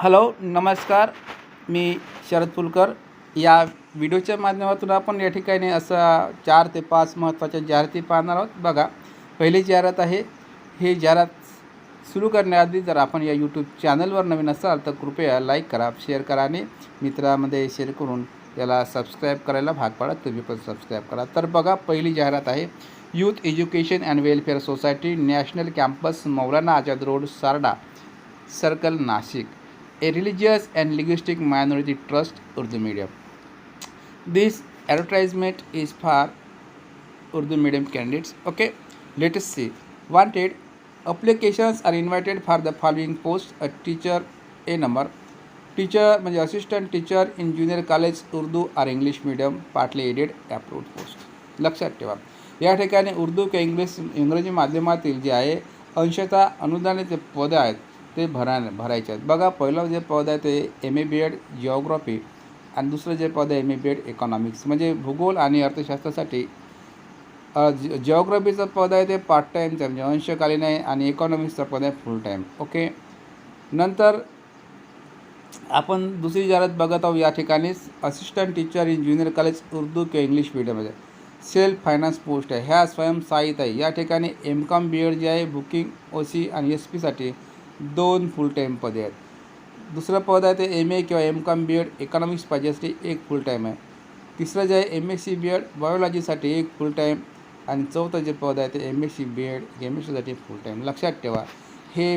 Hello नमस्कार. मी शरद पुलकर. या व्हिडिओच्या माध्यमातून आपण या ठिकाणी असा चार ते पाच महत्त्वाच्या जाहिराती पाहणार आहोत. बघा पहिली जाहिरात आहे. हे जाहिरात सुरू करण्याआधी जर आपण या यूट्यूब चॅनलवर नवीन असाल तर कृपया लाईक करा शेअर करा आणि मित्रामध्ये शेअर करून याला सबस्क्राईब करायला भाग पाडा. तुम्ही पण सबस्क्राईब करा. तर बघा पहिली जाहिरात आहे. Youth education and welfare society national campus Maulana Azad road Sarda circle Nashik. A religious and linguistic minority trust Urdu medium. This advertisement is for Urdu medium candidates. Okay, let us see. Wanted applications are invited for the following posts: a teacher, a number, teacher म्हणजे assistant teacher in junior college Urdu और English medium partly aided approved post लक्षात ठेवा या ठिकाणी उर्दू किंवा English इंग्रजी माध्यमातील जे आहे अंशतः अनुदानित पदं आहेत ते भरा भरायचे आहेत. बघा पहिलं जे पद आहे ते M A B Ed geography आणि दुसरं जे पद आहे M A B Ed economics म्हणजे भूगोल आणि अर्थशास्त्रासाठी जिओग्राफीचं पद आहे ते पार्ट टाईमचं म्हणजे अंशकालीन आहे आणि इकॉनॉमिक्सचं पद आहे फुल टाईम ओके नंतर आपण दुसरी जाहिरात बघत आहोत या ठिकाणीच assistant teacher in junior college Urdu किंवा इंग्लिश मीडियममध्ये सेल्फ फायनान्स पोस्ट आहे. ह्या स्वयंसहाय्यित आहे. या ठिकाणी एम कॉम बी एड जे आहे बुकिंग ओ सी आणि एस पीसाठी दोन फुल टाईम पदे आहेत. दुसरं पद आहे ते एम ए किंवा M Com B Ed economics पाहिजेसाठी एक फुल टाईम आहे. तिसरं जे आहे M S C B Ed बायोलॉजीसाठी एक फुल टाईम आणि चौथं जे पद आहे ते M S C B Ed केमिस्ट्रीसाठी full time लक्षात ठेवा हे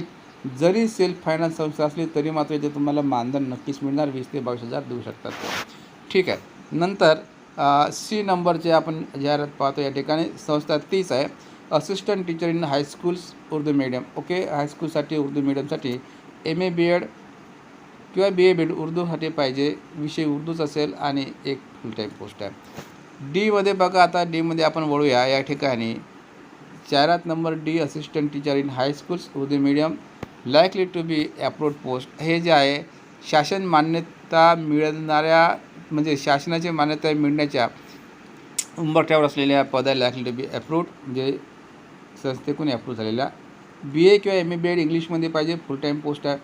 जरी सेल्फ फायनान्स संस्था असली तरी मात्र इथे तुम्हाला मानधन नक्कीच मिळणार वीस ते बावीस हजार देऊ शकतात ठीक आहे. नंतर सी नंबरचे आपण जाहिरात पाहतो या ठिकाणी संस्था तीच आहे. Assistant teacher in high schools Urdu medium okay हायस्कूलसाठी Urdu मीडियमसाठी एम ए बी एड किंवा बी ए बी एड उर्दूसाठी पाहिजे. विषय उर्दूच असेल आणि एक फुल टाईम पोस्ट आहे डीमध्ये बघा आता डीमध्ये आपण वळूया या ठिकाणी. चारात number D assistant teacher in high schools Urdu medium likely to be approved post हे जे आहे शासन मान्यता मिळणाऱ्या म्हणजे शासनाची मान्यता मिळण्याच्या उंबरठ्यावर असलेल्या पदा लायकली टू बी अप्रूव्ड म्हणजे संस्थेकडून अप्रूव्ह झालेला बी ए किंवा एम ए बी एड इंग्लिशमध्ये पाहिजे फुल टाईम पोस्ट आहे.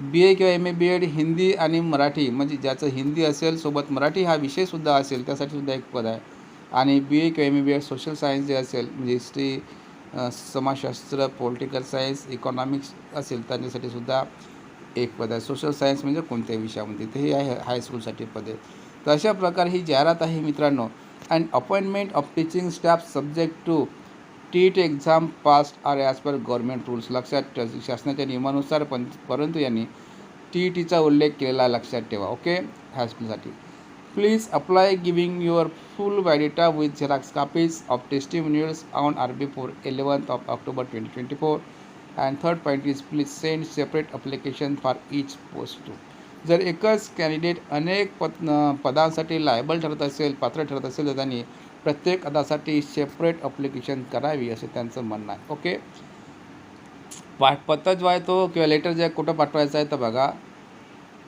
बी ए किंवा M A B Ed Hindi आणि मराठी म्हणजे ज्याचं हिंदी असेल सोबत मराठी हा विषयसुद्धा असेल त्यासाठी सुद्धा एक पद आहे. आणि बी ए किंवा M A B Ed social science जे असेल म्हणजे हिस्ट्री समाजशास्त्र पॉलिटिकल सायन्स इकॉनॉमिक्स असेल त्यांच्यासाठी सुद्धा एक पद आहे. सोशल सायन्स म्हणजे कोणत्याही विषयामध्ये ते हे आहे हायस्कूलसाठी पद आहे. तर अशा प्रकारे ही जाहिरात आहे मित्रांनो. And appointment of teaching staff subject to TET exam pass or as per government rules. लक्षात शासनाच्या नियमानुसार पण परंतु यांनी टी ई टीचा उल्लेख केलेला लक्षात ठेवा okay? हायस्कूलसाठी please apply giving your full biodata with xerox copies of testimonials on or before eleventh of October twenty twenty four and third point is please send separate application for each post to जर एकच candidate अनेक पद पदांसाठी liable ठरत असेल पात्र ठरत असेल तर त्यांनी प्रत्येक अदासाठी सेपरेट अप्लिकेशन करावी असं त्यांचं म्हणणं आहे. ओके पाठ पत्ता जो आहे तो किंवा लेटर जे आहे कुठं पाठवायचं आहे तर बघा.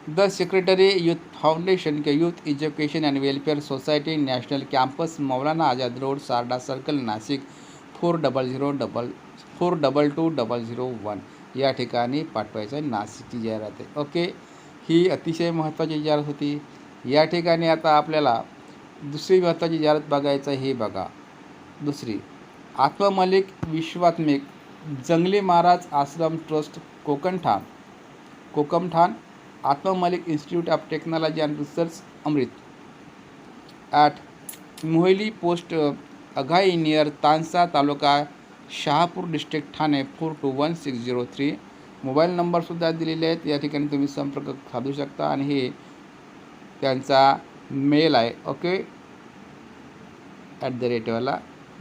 द सेक्रेटरी युथ फाउंडेशन किंवा youth education and welfare society national campus Maulana Azad road Sarda circle Nashik four double zero double four double two double zero one या ठिकाणी पाठवायचं आहे नाशिकची जाहिरात आहे. ओके ही अतिशय महत्त्वाची जाहिरात होती. या ठिकाणी आता आपल्याला दुसरी महत्त्वाची जाहिरात बघायचं हे बघा. दुसरी Atmamalik Vishwatmik Jangli Maharaj ashram trust Kokanthan. Kokamthan Atmamalik institute of technology and research Amrut. At Mohili post Aghai near Tansa taluka Shahapur district Thane four two one six zero three. Mobile नंबरसुद्धा दिलेले आहेत. या ठिकाणी तुम्ही संपर्क साधू शकता आणि हे त्यांचा मेल आहे ओके? ॲट द रेटवाला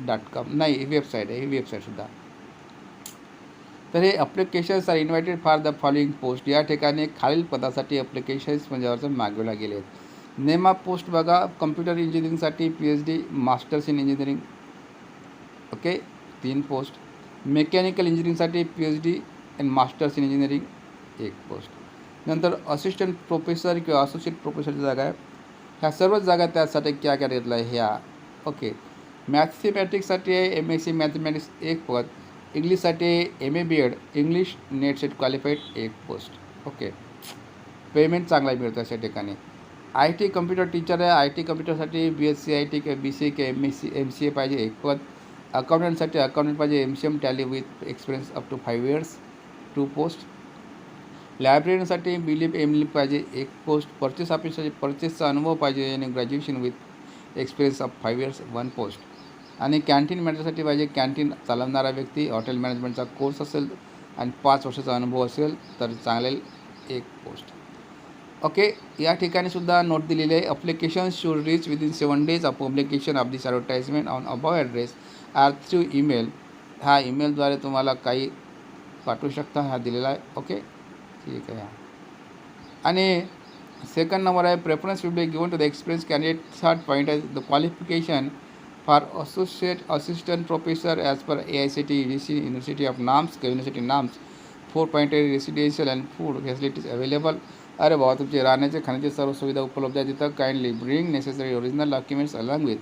डॉट कॉम नाही ही वेबसाईट आहे ही वेबसाईटसुद्धा तर हे applications are invited for the following post या ठिकाणी खालील पदासाठी अप्लिकेशन्स म्हणजे मागवल्या गेले आहेत नेमा पोस्ट बघा. Computer इंजिनिअरिंगसाठी P H D masters in engineering okay? तीन post mechanical इंजिनिअरिंगसाठी P H D and masters in engineering एक पोस्ट नंतर असिस्टंट प्रोफेसर किंवा असोसिएट प्रोफेसरची जागा आहे. ह्या सर्व जागा त्यासाठी क्या क्या घेतला आहे? ह्या. ओके मॅथमॅटिक्ससाठी आहे एम एस सी मॅथमॅटिक्स एक पद. इंग्लिशसाठी M A B Ed English NET SET qualified एक पोस्ट ओके पेमेंट चांगला मिळतो अशा ठिकाणी. आय टी कम्प्युटर टीचर आहे. I T कम्प्युटरसाठी B S C I T B C K M S C M C A पाहिजे एक पद. अकाउंटंटसाठी अकाउंटंट पाहिजे M C M Tally with experience up to five years two post लायब्ररीसाठी बिलीप एमलिप पाहिजे. एक पोस्ट परचेस ऑफिससाठी परचेसचा अनुभव पाहिजे आणि graduation with experience of five years one post. आणि कॅन्टीन मॅनेजरसाठी पाहिजे. कॅन्टीन चालवणारा व्यक्ती हॉटेल मॅनेजमेंटचा कोर्स असेल आणि पाच वर्षाचा अनुभव असेल तर चालेल एक पोस्ट. ओके या ठिकाणी सुद्धा नोट दिलेली आहे. Application should reach within seven days of publication of this advertisement on above address or through email हा ईमेलद्वारे तुम्हाला काही पाठवू शकता हा दिलेला आहे. ओके. ठीक आहे. आणि सेकंड नंबर आहे preference will be given to the experience candidate third point आहे the qualification for associate assistant professor as per A I C T U C university of नाम्स university नाम्स four point residential and food facilities available अरे भावा तुमचे राहण्याचे खाण्याचे सर्व सुविधा उपलब्ध आहे तिथं. Kindly bring necessary original documents along with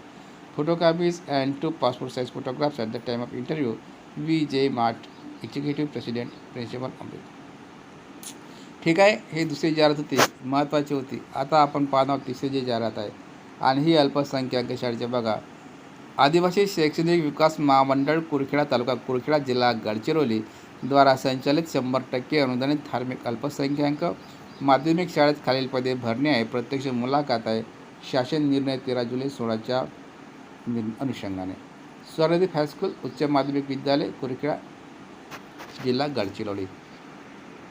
photocopies and two passport size photographs at the time of interview V J mart executive president principal Amrut ठीक आहे हे दुसरी जाहिरात होती महत्त्वाची होती. आता आपण पाहणार तिसरी जी जाहिरात आहे. आणि ही अल्पसंख्याक शाळेचे बघा. आदिवासी शैक्षणिक विकास महामंडळ कुरखेडा तालुका कुरखेडा जिल्हा गडचिरोली द्वारा संचालित शंभर टक्के अनुदानित धार्मिक अल्पसंख्याक माध्यमिक शाळेत खालील पदे भरणे आहे. प्रत्यक्ष मुलाखत आहे. शासन निर्णय तेरा जुलै सोळाच्या अनुषंगाने. स्वर्णदीप हायस्कूल उच्च माध्यमिक विद्यालय कुरखेडा जिल्हा गडचिरोली.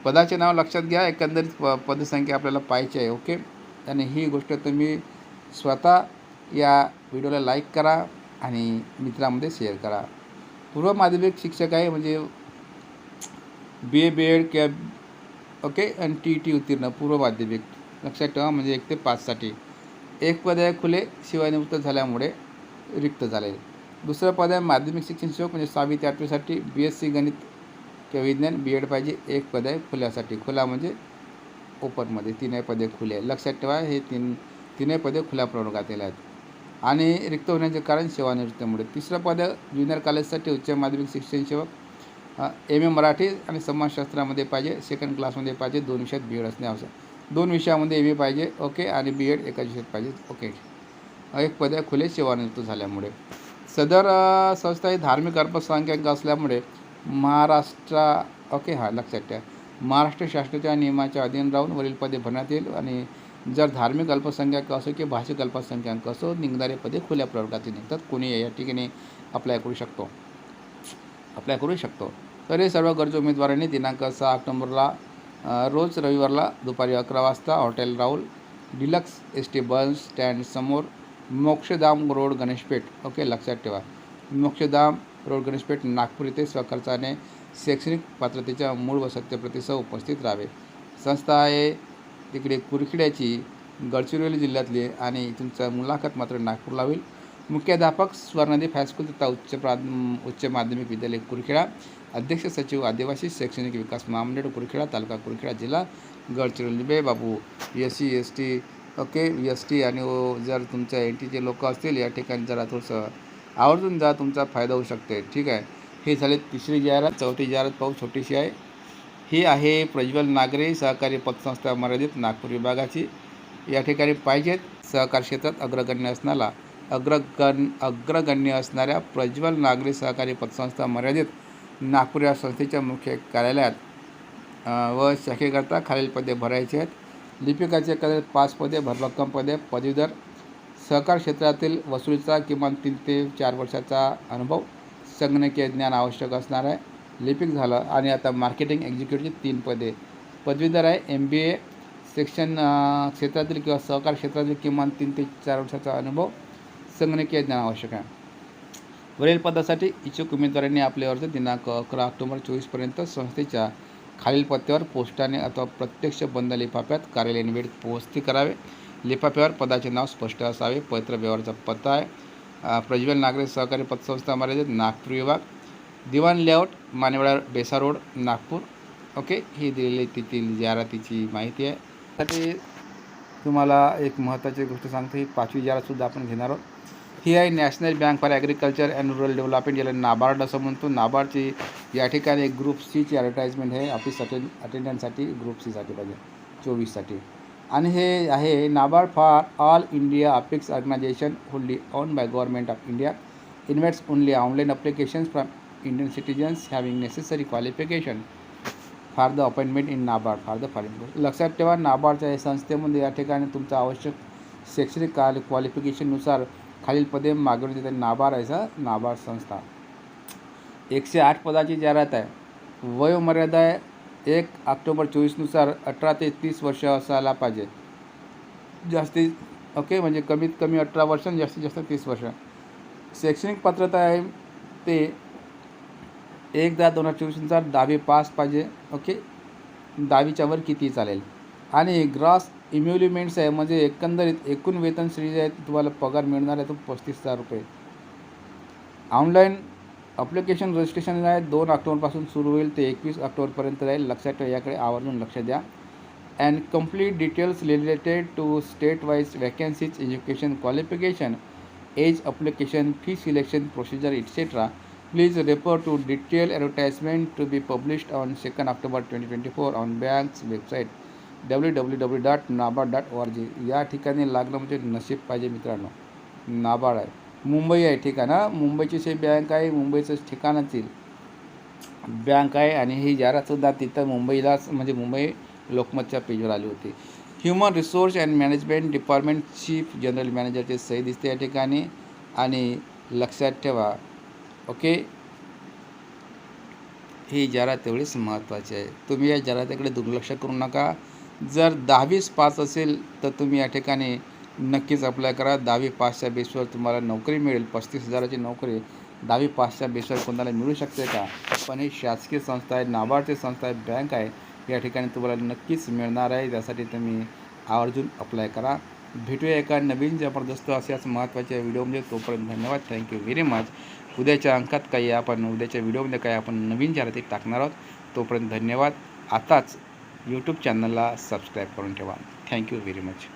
पदाचे नाव लक्षात घ्या एकंदरीत प पदसंख्या आपल्याला पाहायची आहे ओके? आणि ही गोष्ट तुम्ही स्वतः या व्हिडिओला लाईक करा आणि मित्रामध्ये शेअर करा. पूर्व माध्यमिक शिक्षक आहे म्हणजे बी ए बी एड किंवा ओके? आणि टी टी उत्तीर्ण पूर्व माध्यमिक. लक्षात ठेवा म्हणजे एक ते पाचसाठी एक पद आहे खुले शिवायनिवृत्त झाल्यामुळे रिक्त झाले. दुसरं पद आहे माध्यमिक शिक्षण शिक्षक म्हणजे सहावी ते आठवीसाठी बी एस सी गणित किंवा विज्ञान बी एड पाहिजे. एक पद आहे खुल्यासाठी खुला म्हणजे ओपनमध्ये. तीनही पदे खुले. आहे लक्षात ठेवा हे तीन तीनही पदे खुल्या प्रवर्गातील आहेत. आणि रिक्त होण्याचे कारण सेवानिवृत्तीमुळे तिसरं पद ज्युनियर कॉलेजसाठी उच्च माध्यमिक शिक्षण सेवक. एम ए मराठी आणि समाजशास्त्रामध्ये पाहिजे. सेकंड क्लासमध्ये पाहिजे. दोन विषयात बी एड असणे आवश्यक. दोन विषयामध्ये एम ए पाहिजे. ओके आणि बी एड एका विषयात पाहिजे. ओके एक पद खुले सेवानिवृत्त झाल्यामुळे. सदर संस्था ही धार्मिक अल्पसंख्याक असल्यामुळे महाराष्ट्र ओके हां लक्षात ठेवा. महाराष्ट्र शासनाच्या नियमाच्या अधीन राहून वरील पदे भरण्यात येईल आणि जर धार्मिक अल्पसंख्याक असो की भाषिक अल्पसंख्याक असो निघणारे पदे खुल्या प्रवर्गातील निघतात. कोणी या ठिकाणी अप्लाय करू शकतो? अप्लाय करू शकतो. तर हे सर्व गरजू उमेदवारांनी दिनांक सहा ऑक्टोबरला रोज रविवारला दुपारी अकरा वाजता hotel Rahul deluxe S T bus stand समोर मोक्षधाम रोड गणेशपेठ ओके लक्षात ठेवा. मोक्षधाम रोड गणेशपेठ नागपूर येथे स्वखर्चाने शैक्षणिक पात्रतेच्या मूळ व सत्यप्रतीसह उपस्थित राहावे. संस्था आहे तिकडे कुरखिड्याची गडचिरोली जिल्ह्यातली आणि तुमचा मुलाखत मात्र नागपूरला होईल. मुख्याध्यापक स्वर्णदीप हायस्कूल तथा उच्च प्रा उच्च माध्यमिक विद्यालय कुरखेडा. अध्यक्ष सचिव आदिवासी शैक्षणिक विकास महामंडळ कुरखेडा तालुका कुरखेडा जिल्हा गडचिरोली. बे बाबू S C S T okay S T आणि ओ जर तुमच्या एन टीचे लोक असतील या ठिकाणी जरा थोडंसं आवर्जून जा तुमचा फायदा होऊ शकते. ठीक आहे? हे झाले तिसरी जाहिरात चौथी जाहिरात पाहू छोटीशी आहे. ही आहे प्रज्वल नागरे सहकारी पतसंस्था मर्यादित नागपूर विभागाची. या ठिकाणी पाहिजेत सहकार क्षेत्रात अग्रगण्य असणारा अग्रगण अग्रगण्य असणाऱ्या प्रज्वल नागरी सहकारी पतसंस्था मर्यादित नागपूर या संस्थेच्या मुख्य कार्यालयात व शाखेकरता खालील पदे भरायची आहेत. लिपिकाचे कदाचित पाच पदे भरभक्कम पदे पदवीधर सहकार क्षेत्रातील वसुलीचा किमान तीन ते चार वर्षाचा अनुभव संगणकीय ज्ञान आवश्यक असणार आहे. लिपिक झालं आणि आता मार्केटिंग एक्झिक्युटिव्हची तीन पदे. पदवीधर आहे एम बी ए शिक्षण क्षेत्रातील किंवा सहकार क्षेत्रातील किमान तीन ते चार वर्षाचा अनुभव संगणकीय ज्ञान आवश्यक आहे. वरील पदासाठी इच्छुक उमेदवारांनी आपले अर्ज दिनांक अकरा ऑक्टोबर चोवीसपर्यंत संस्थेच्या खालील पत्त्यावर पोस्टाने अथवा प्रत्यक्ष बंद लिफाफ्यात कार्यालयीन वेळ पोहोचती करावे. लिफाफ्यावर पदाचे नाव स्पष्ट असावे. पत्र व्यवहाराचा पत्ता आहे. प्रज्वल नागरे सहकारी पतसंस्था मर्यादित नागपूर विभाग. Diwan layout Manewada Besa road Nagpur. Okay ही दिलेली तेथील जाहिरातीची माहिती आहे. साठी तुम्हाला एक महत्त्वाची गोष्ट सांगतो ही पाचवी जाहिरातसुद्धा आपण घेणार आहोत. ही आहे national bank for agriculture and rural development याला नाबार्ड असं म्हणतो. नाबार्डची या ठिकाणी ग्रुप सीची ॲडव्हर्टाईजमेंट आहे. ऑफिस अटेंड अटेंडंटसाठी ग्रुप सीसाठी पाहिजे. चोवीससाठी आणि हे आहे NABARD for all India apex organisation wholly owned by government of India invites only online applications from Indian citizens having necessary qualification for the appointment in NABARD for the following लक्षात ठेवा नाबार्डच्या या संस्थेमध्ये या ठिकाणी तुमचं आवश्यक शैक्षणिक काल क्वालिफिकेशननुसार खालील पदे मागवली जाते नाबार्ड आहे नाबार्ड संस्था. एकशे आठ पदाची जाहिरात आहे. वयोमर्यादा आहे एक ऑक्टोबर चोवीसनुसार अठरा ते तीस वर्ष असायला पाहिजे. जास्तीत ओके? म्हणजे कमीत कमी अठरा वर्ष आणि जास्तीत जास्त तीस वर्ष. शैक्षणिक पात्रता आहे ते एक दहा दोन हजार चोवीसनुसार दहावी पास पाहिजे ओके? दहावीच्यावर किती चालेल. आणि ग्रॉस इम्युलिमेंट्स आहे म्हणजे एकंदरीत एकूण वेतन श्रेणी आहे तुम्हाला पगार मिळणार आहे तो पस्तीस हजार रुपये. ऑनलाईन अप्लिकेशन रजिस्ट्रेशन आहे. दोन ऑक्टोबरपासून सुरू होईल. ते एकवीस ऑक्टोबरपर्यंत राहील. लक्षात ठेवा याकडे आवर्जून लक्ष द्या. And complete details related to state wise vacancies education qualification age application fee selection procedure etcetera please refer to detail advertisement to be published on second October twenty twenty four on bank's website W W W dot NABARD dot O R G या ठिकाणी लागणं म्हणजे नशीब पाहिजे मित्रांनो. नाबार्ड आहे मुंबई आहे ठिकाण मुंबईची जे बँक आहे मुंबईचं ठिकाणातील बँक आहे आणि ही जाहिरातसुद्धा तिथं मुंबईलाच म्हणजे मुंबई लोकमतच्या पेजवर आली होती. Human resource and management department chief general मॅनेजरचे सही दिसते या ठिकाणी. आणि लक्षात ठेवा ओके? ही जाहिरात तेवढीच महत्त्वाची आहे. तुम्ही या जाहिरातीकडे दुर्लक्ष करू नका. जर दहावीस पास असेल तर तुम्ही या ठिकाणी नक्कीच अप्लाय करा. दहावी पासच्या बेसवर तुम्हाला नोकरी मिळेल. पस्तीस हजाराची नोकरी. दहावी पासच्या बेसवर कोणाला मिळू शकते का? पण ही शासकीय संस्था आहे नाबार्डची संस्था आहे बँक आहे. या ठिकाणी तुम्हाला नक्कीच मिळणार आहे. त्यासाठी तुम्ही आवर्जून अप्लाय करा. भेटूया एका नवीन जबरदस्त अशाच महत्त्वाच्या व्हिडिओमध्ये तोपर्यंत धन्यवाद. थँक्यू व्हेरी मच उद्याच्या अंकात काही आपण उद्याच्या व्हिडिओमध्ये काही आपण नवीन जाहिराती टाकणार आहोत. तोपर्यंत धन्यवाद. आताच यूट्यूब चॅनलला सबस्क्राईब करून ठेवा. Thank you very much